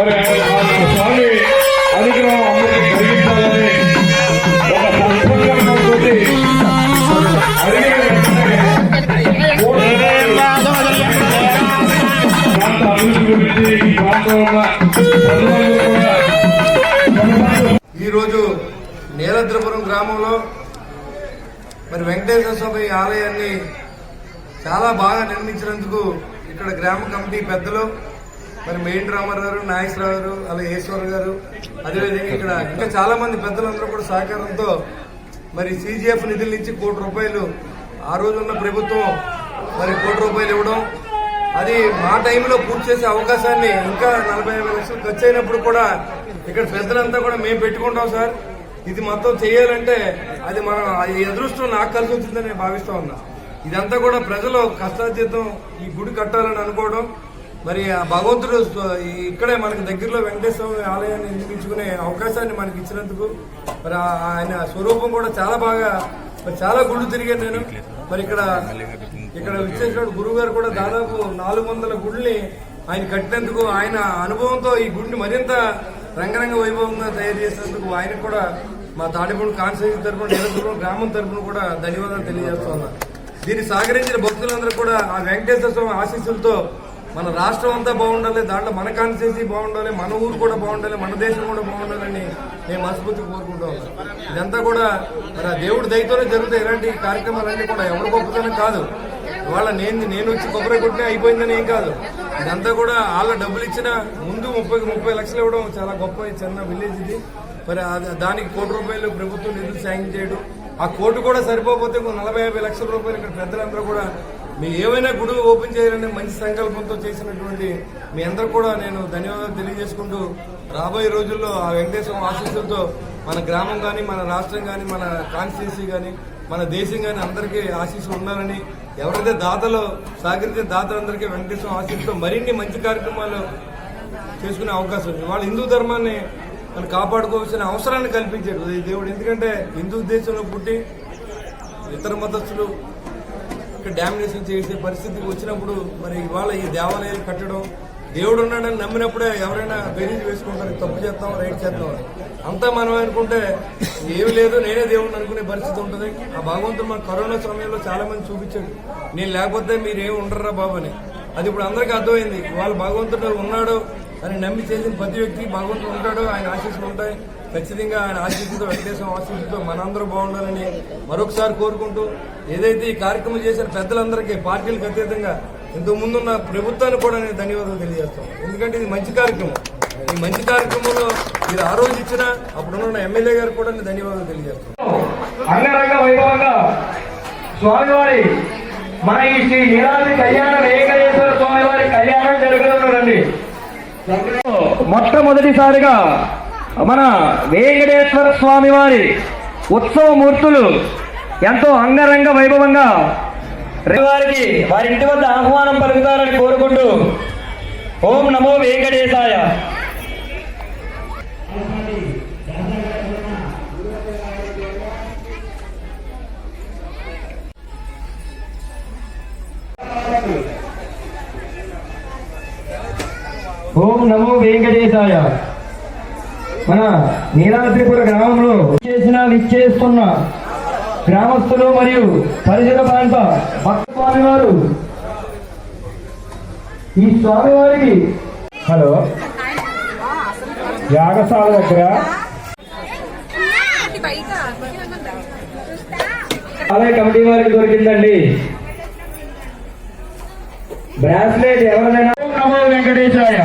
మరి స్వామి అనుగ్రహం అందరికీ కలిగించాలని ఒక ప్రాంత అభివృద్ధి గురించి ప్రాంతంలో ఈరోజు నీలద్రపురం గ్రామంలో మరి వెంకటేశ్వర స్వామి ఆలయాన్ని చాలా బాగా నిర్మించినందుకు ఇక్కడ గ్రామ కమిటీ పెద్దలు మరి మెయిన్ రామారావు గారు నాగేశ్వరరావు గారు అలాగే ఈశ్వర్ గారు అదేవిధంగా ఇక్కడ ఇంకా చాలా మంది పెద్దలందరూ కూడా సహకారంతో మరి సీజీఎఫ్ నిధుల నుంచి కోటి రూపాయలు ఆ రోజున్న ప్రభుత్వం మరి కోటి రూపాయలు ఇవ్వడం. అది మా టైంలో పూర్తి చేసే అవకాశాన్ని ఇంకా నలభై యాభై లక్షలు ఖర్చు అయినప్పుడు కూడా ఇక్కడ పెద్దలంతా కూడా మేము పెట్టుకుంటాం సార్. ఇది మొత్తం చేయాలంటే అది మన అది అదృష్టం నాకు కలిసి వచ్చిందని నేను భావిస్తా ఉన్నా. ఇదంతా కూడా ప్రజలు కష్టార్జితం ఈ గుడి కట్టాలని అనుకోవడం. మరి ఆ భగవంతుడు ఇక్కడే మనకి దగ్గరలో వెంకటేశ్వర ఆలయాన్ని నిర్మించుకునే అవకాశాన్ని మనకి ఇచ్చినందుకు మరి ఆయన స్వరూపం కూడా చాలా బాగా మరి చాలా గుళ్ళు తిరిగాను నేను. మరి ఇక్కడ ఇక్కడ విచ్చేసిన గురువు గారు కూడా దాదాపు నాలుగు వందల గుడిని ఆయన కట్టినందుకు ఆయన అనుభవంతో ఈ గుడిని మరింత రంగరంగ వైభవంగా తయారు చేసినందుకు ఆయనకు కూడా మా తాడిపూడి కాన్స్టిట్యూన్సీ తరఫున నిరంతరం గ్రామం తరఫున కూడా ధన్యవాదాలు తెలియజేస్తున్నాను దీన్ని సహకరించిన భక్తులందరూ కూడా ఆ వెంకటేశ్వర స్వామి ఆశీస్సులతో మన రాష్ట్రం అంతా బాగుండాలి దాంట్లో మన కాన్స్టిట్యూన్సీ బాగుండాలి మన ఊరు కూడా బాగుండాలి మన దేశం కూడా బాగుండాలని మేము మనస్ఫూర్తిగా కోరుకుంటాం ఇదంతా కూడా మరి దేవుడి దయతోనే జరుగుతాయి. ఇలాంటి కార్యక్రమాలన్నీ కూడా ఎవరి గొప్పతనం కాదు. వాళ్ళ నేను నేను వచ్చి కొబ్బరి కొట్టినా అయిపోయిందని ఏం కాదు. ఇదంతా కూడా వాళ్ళ డబ్బులు ఇచ్చిన ముందు ముప్పై ముప్పై లక్షలు ఇవ్వడం చాలా గొప్ప చిన్న విలేజ్ ఇది. మరి దానికి కోటి రూపాయలు ప్రభుత్వం నిధులు సాయం చేయడం. ఆ కోటి కూడా సరిపోతే నలభై యాభై లక్షల రూపాయలు ఇక్కడ పెద్దలందరూ కూడా మీ ఏమైనా గుడులు ఓపెన్ చేయాలనే మంచి సంకల్పంతో చేసినటువంటి మీ అందరూ కూడా నేను ధన్యవాదాలు తెలియజేసుకుంటూ రాబోయే రోజుల్లో ఆ వెంకటేశ్వర ఆశీస్సులతో మన గ్రామం కానీ మన రాష్ట్రం కానీ మన కాన్స్టిట్యూన్సీ కానీ మన దేశం కానీ అందరికీ ఆశీస్సులు ఉండాలని ఎవరైతే దాతలో సహకరించిన దాతలందరికీ వెంకటేశ్వర ఆశీస్సుతో మరిన్ని మంచి కార్యక్రమాలు చేసుకునే అవకాశం ఉంది. వాళ్ళ హిందూ ధర్మాన్ని మనం కాపాడుకోవాల్సిన అవసరాన్ని కల్పించాడు దేవుడు. ఎందుకంటే హిందూ దేశంలో పుట్టి ఇతర మతస్థులు ఇక్కడ డామినేషన్ చేసే పరిస్థితికి వచ్చినప్పుడు మరి ఇవాళ ఈ దేవాలయాలు కట్టడం దేవుడు ఉన్నాడని నమ్మినప్పుడే ఎవరైనా బెరీజ్ వేసుకుంటారు తప్పు చేస్తాం రైట్ చేస్తాం. అంతా మనం అనుకుంటే ఏమి లేదు నేనే దేవుడిని అనుకునే పరిస్థితి ఉంటుంది. ఆ భగవంతుడు మన కరోనా సమయంలో చాలా మంది చూపించాడు. నేను లేకపోతే మీరు ఉండరా బాబు అని. అది ఇప్పుడు అందరికీ అర్థమైంది. వాళ్ళ భగవంతుడు ఉన్నాడు అని నమ్మి చేసిన ప్రతి వ్యక్తి భగవంతుడు ఉంటాడు ఆయన ఆశీస్సులు ఉంటాయి. ఖచ్చితంగా ఆయన ఆశీస్సులతో వెంకటేశ్వర ఆశీస్సులతో మనందరూ బాగుండాలని మరొకసారి కోరుకుంటూ ఏదైతే ఈ కార్యక్రమం చేసిన పెద్దలందరికీ పార్టీలకు అతీతంగా ఇంతకు ముందున్న ప్రభుత్వాన్ని కూడా నేను ధన్యవాదాలు తెలియజేస్తాం ఎందుకంటే ఇది మంచి కార్యక్రమం. ఈ మంచి కార్యక్రమంలో మీరు ఆ రోజు ఇచ్చిన అప్పుడున్న ఎమ్మెల్యే గారు కూడా నేను ధన్యవాదాలు తెలియజేస్తాం అంగరంగ వైభవంగా స్వామివారి మన ఈ శ్రీ నీలాద్రి కళ్యాణం వెంకటేశ్వర స్వామివారి కళ్యాణం జరుగుతుందండి మొట్టమొదటిసారిగా మన వెంకటేశ్వర స్వామివారి ఉత్సవమూర్తులు ఎంతో అంగరంగ వైభవంగా వారికి వారి ఇంటి వద్ద ఆహ్వానం పలుకుతారని కోరుకుంటూ ఓం నమో వెంకటేశాయ. ఓం నమో వెంకటేశాయ. మన నీలాద్రిపుర గ్రామంలో చేసిన విచ్చేస్తున్న గ్రామస్తులు మరియు పరిసర ప్రాంత భక్త స్వామి వారు ఈ స్వామివారికి హలో. యాగశాల దగ్గర ఆలయ కమిటీ వారికి దొరికిందండి. బ్రాస్లెట్ ఎవరైనా ఓం నమో వెంకటేశాయ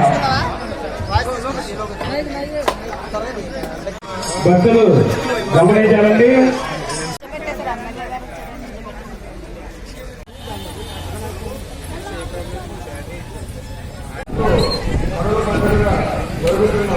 భక్తులు గమనించాలండి. జరుగుతున్న